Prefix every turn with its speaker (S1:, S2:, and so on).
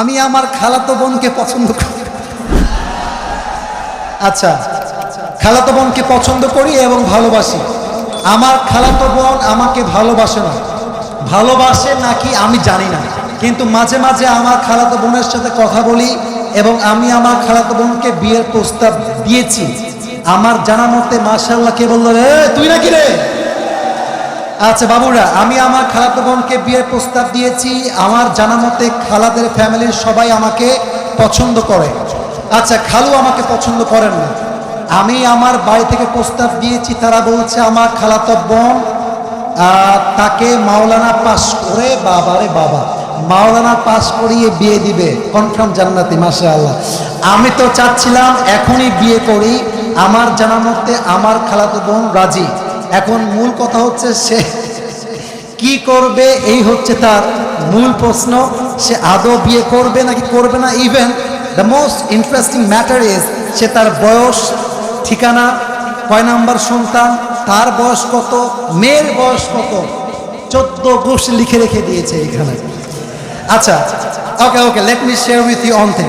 S1: আমি আমার খালাতো বোনকে পছন্দ করি। আচ্ছা খালাতো বোনকে পছন্দ করি এবং ভালোবাসি। আমার খালাতো বোন আমাকে ভালোবাসে না। ভালোবাসে নাকি আমি জানি না। কিন্তু মাঝে মাঝে আমার খালাতো বোনের সাথে কথা বলি এবং আমি আমার খালাতো বোনকে বিয়ের প্রস্তাব দিয়েছি। আমার জানা মতে মার্শাল্লাহ কে বলল রে, তুই নাকি রে? আচ্ছা বাবুরা, আমি আমার খালাতো বোনকে বিয়ের প্রস্তাব দিয়েছি। আমার জানা মতে খালাদের ফ্যামিলির সবাই আমাকে পছন্দ করে। আচ্ছা খালু আমাকে পছন্দ করেন না। আমি আমার বাড়ি থেকে প্রস্তাব দিয়েছি, তারা বলছে আমার খালাতো বোন তাকে মাওলানা পাস করে বাবারে বাবা, মাওলানা পাস করিয়ে বিয়ে দিবে। কনফার্ম জান্নাতি মাসা আল্লাহ আমি তো চাচ্ছিলাম এখনই বিয়ে করি। আমার জানা মতে আমার খালাতো বোন রাজি। এখন মূল কথা হচ্ছে সে কি করবে? এই হচ্ছে তার মূল প্রশ্ন। সে আদৌ বিয়ে করবে নাকি করবে না? Even the most interesting matter is সে তার বয়স, ঠিকানা, কয় নাম্বার সন্তান, তার বয়স কত, মেয়ের বয়স কত? চোদ্দ গোষ্ঠী লিখে রেখে দিয়েছে এখানে। আচ্ছা okay okay let me share with you one thing